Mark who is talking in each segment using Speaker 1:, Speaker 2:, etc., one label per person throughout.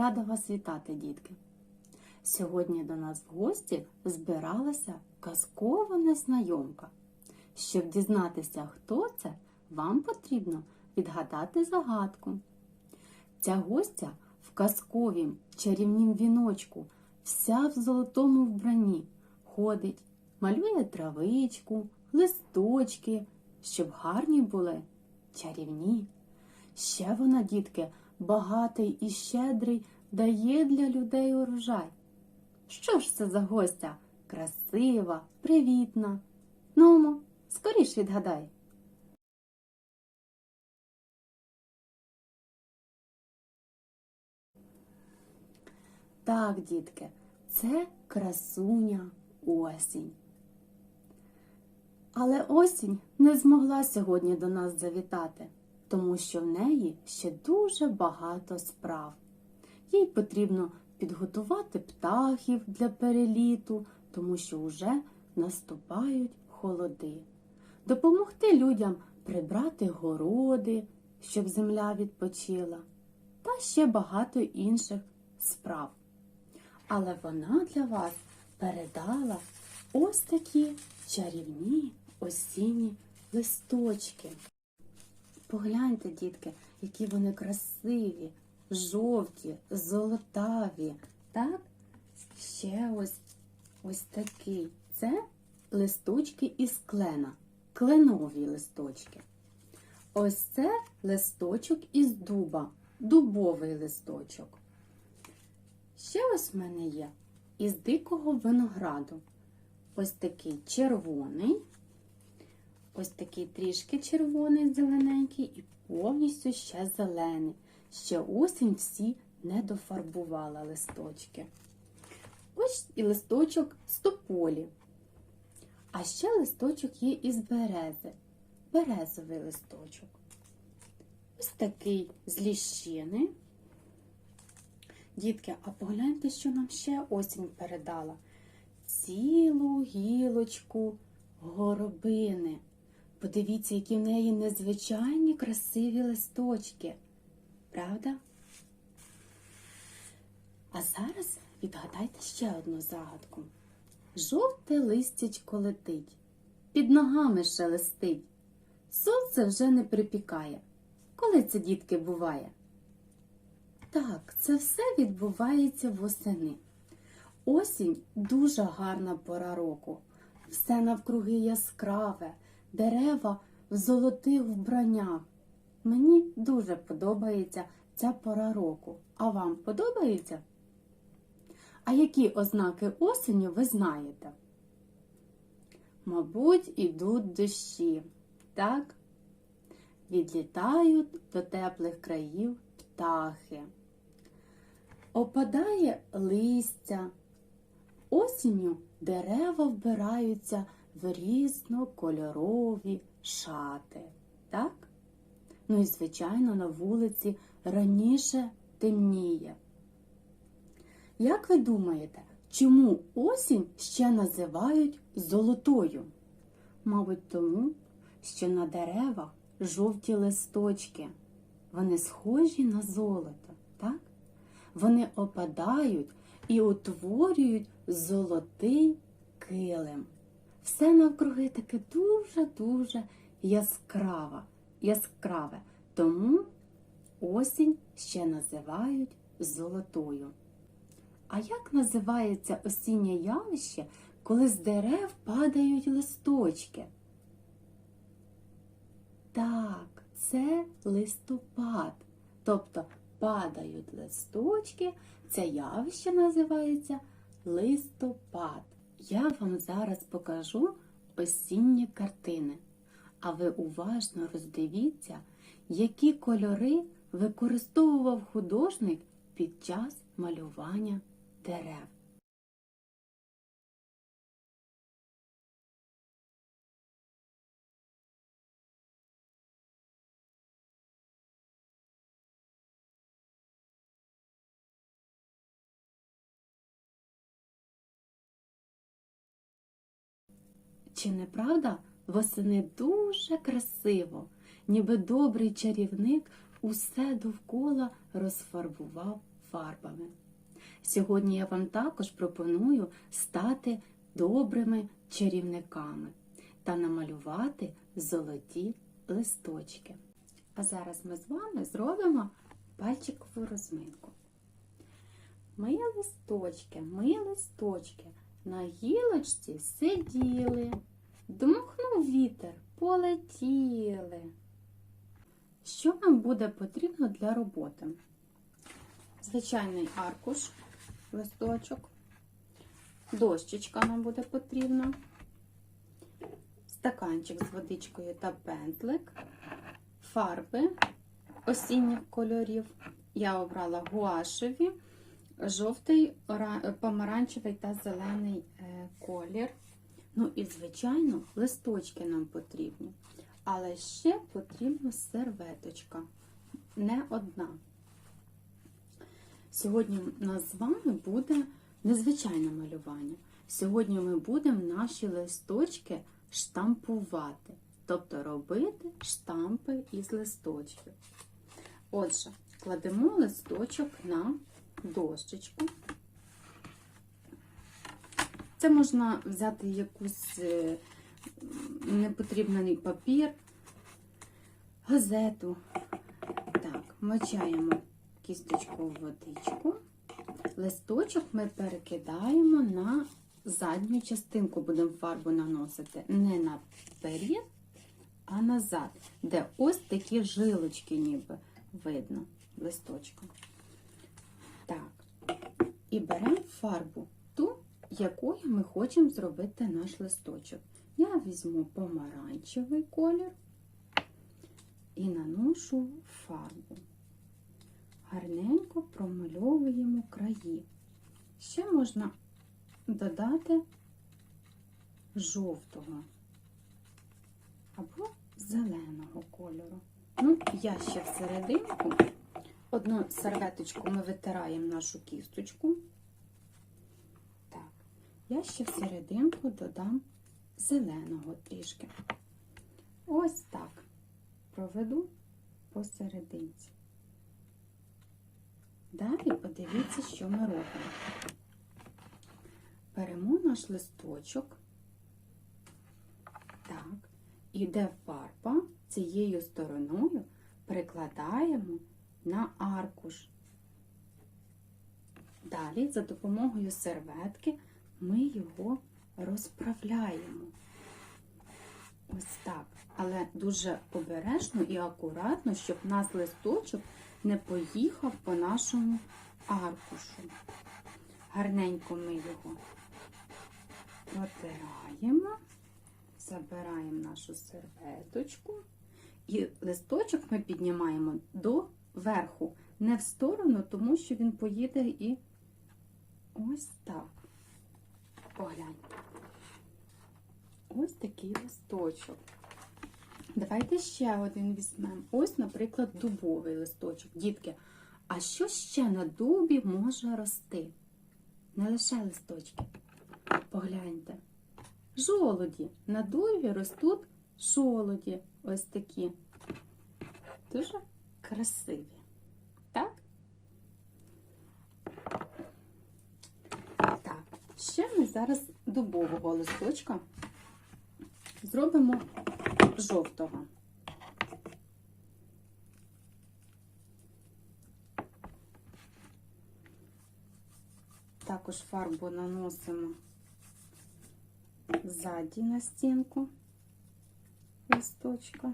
Speaker 1: рада вас вітати, дітки. Сьогодні до нас в гості збиралася казкова незнайомка. Щоб дізнатися, хто це, вам потрібно відгадати загадку. Ця гостя в казковім чарівнім віночку, вся в золотому вбранні, ходить, малює травичку, листочки, щоб гарні були, чарівні. Ще вона, дітки, багатий і щедрий дає для людей урожай. Що ж це за гостя? Красива, привітна. Нумо, скоріш відгадай. Так, дітки, це красуня осінь. Але осінь не змогла сьогодні до нас завітати, тому що в неї ще дуже багато справ. Їй потрібно підготувати птахів для переліту, тому що вже наступають холоди, допомогти людям прибрати городи, щоб земля відпочила, та ще багато інших справ. Але вона для вас передала ось такі чарівні осінні листочки. Погляньте, дітки, які вони красиві, жовті, золотаві. Так? Ще ось ось такий. Це листочки із клена, кленові листочки. Ось це листочок із дуба, дубовий листочок. Ще ось в мене є із дикого винограду. Ось такий червоний, ось такий трішки червоний, зелененький і повністю ще зелений. Ще осінь всі не дофарбувала листочки. Ось і листочок з тополі. А ще листочок є із берези, березовий листочок. Ось такий з ліщини. Дітки, а погляньте, що нам ще осінь передала. Цілу гілочку горобини. Подивіться, які в неї незвичайні красиві листочки. Правда? А зараз відгадайте ще одну загадку. Жовте листячко летить, під ногами шелестить. Сонце вже не припікає. Коли це, дітки, буває? Так, це все відбувається восени. Осінь дуже гарна пора року. Все навкруги яскраве, дерева в золотих вбраннях. Мені дуже подобається ця пора року. А вам подобається? А які ознаки осені ви знаєте? Мабуть, ідуть дощі, так? Відлітають до теплих країв птахи. Опадає листя. Осінню дерева вбираються в різнокольорові шати. Так? Ну і, звичайно, на вулиці раніше темніє. Як ви думаєте, чому осінь ще називають золотою? Мабуть, тому, що на деревах жовті листочки. Вони схожі на золото, так? Вони опадають і утворюють золотий килим. Все навкруги таке дуже-дуже яскраве, яскраве. Тому осінь ще називають золотою. А як називається осіннє явище, коли з дерев падають листочки? Так, це листопад. Тобто падають листочки, це явище називається листопад. Я вам зараз покажу осінні картини. А ви уважно роздивіться, які кольори використовував художник під час малювання дерев. Чи не правда? Восени дуже красиво, ніби добрий чарівник усе довкола розфарбував фарбами. Сьогодні я вам також пропоную стати добрими чарівниками та намалювати золоті листочки. А зараз ми з вами зробимо пальчикову розминку. Ми листочки, ми листочки на гілочці сиділи, дмухнув вітер, полетіли. Що нам буде потрібно для роботи? Звичайний аркуш, листочок, дощечка нам буде потрібна, стаканчик з водичкою та пензлик, фарби осінніх кольорів. Я обрала гуашеві, жовтий, помаранчевий та зелений е, колір. Ну і, звичайно, листочки нам потрібні. Але ще потрібна серветочка. Не одна. Сьогодні у нас з вами буде незвичайне малювання. Сьогодні ми будемо наші листочки штампувати, тобто робити штампи із листочків. Отже, кладемо листочок на дощечку. Це можна взяти якусь е, непотрібний папір, газету. Так, мочаємо кісточку в водичку. Листочок ми перекидаємо на задню частинку, будемо фарбу наносити. Не наперед, а назад, де ось такі жилочки ніби видно листочком. Так, і беремо фарбу, якою ми хочемо зробити наш листочок. Я візьму помаранчевий колір і наношу фарбу. Гарненько промальовуємо краї. Ще можна додати жовтого або зеленого кольору. Ну, я ще всерединку одну серветочку ми витираємо нашу кісточку. Я ще всерединку додам зеленого трішки. Ось так проведу посерединці. Далі подивіться, що ми робимо. Беремо наш листочок. Так, іде фарба цією стороною прикладаємо на аркуш. Далі, за допомогою серветки, ми його розправляємо. Ось так. Але дуже обережно і акуратно, щоб у нас листочок не поїхав по нашому аркушу. Гарненько ми його протираємо, забираємо нашу серветочку. І листочок ми піднімаємо до верху, не в сторону, тому що він поїде і ось так. Погляньте. Ось такий листочок. Давайте ще один візьмемо. Ось, наприклад, дубовий листочок. Дітки, а що ще на дубі може рости? Не лише листочки. Погляньте. Жолоді. На дубі ростуть жолоді. Ось такі. Дуже красиві. Так? Так, ще ми зараз дубового листочка зробимо жовтого. Також фарбу наносимо ззаді на стінку листочка.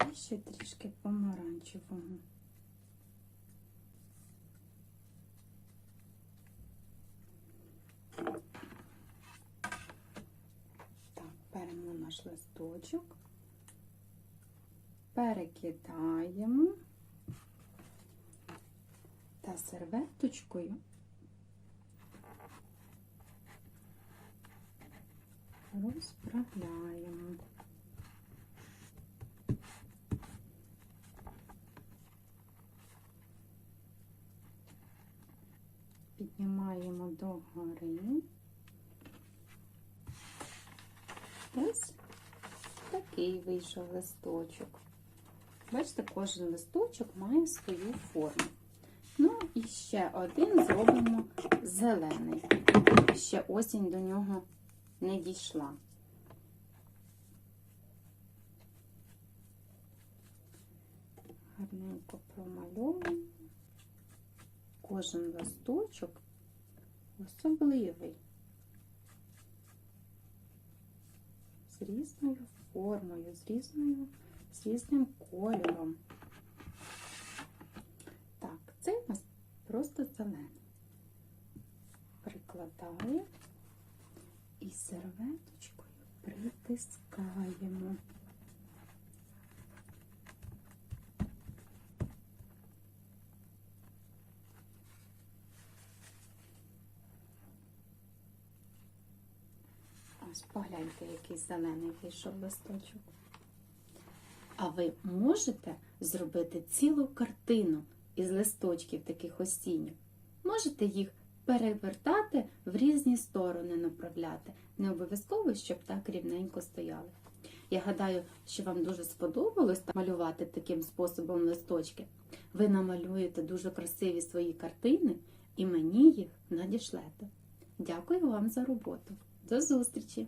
Speaker 1: Так, і ще трішки помаранчевого. Так, беремо наш листочок, перекидаємо та серветочкою розправляємо. Піднімаємо догори. Ось такий такий вийшов листочок. Бачите, кожен листочок має свою форму. Ну і ще один зробимо зелений. Ще осінь до нього не дійшла. Гарненько промальовуємо. Кожен листочок особливий. З різною формою, з різною, з різним кольором. Так, це у нас просто зелений. Прикладаю і серветочкою притискаємо. Ось погляньте, який зелений вийшов листочок. А ви можете зробити цілу картину із листочків таких осінніх. Можете їх перевертати в різні сторони направляти. Не обов'язково, щоб так рівненько стояли. Я гадаю, що вам дуже сподобалось малювати таким способом листочки. Ви намалюєте дуже красиві свої картини і мені їх надішлете. Дякую вам за роботу. До зустрічі!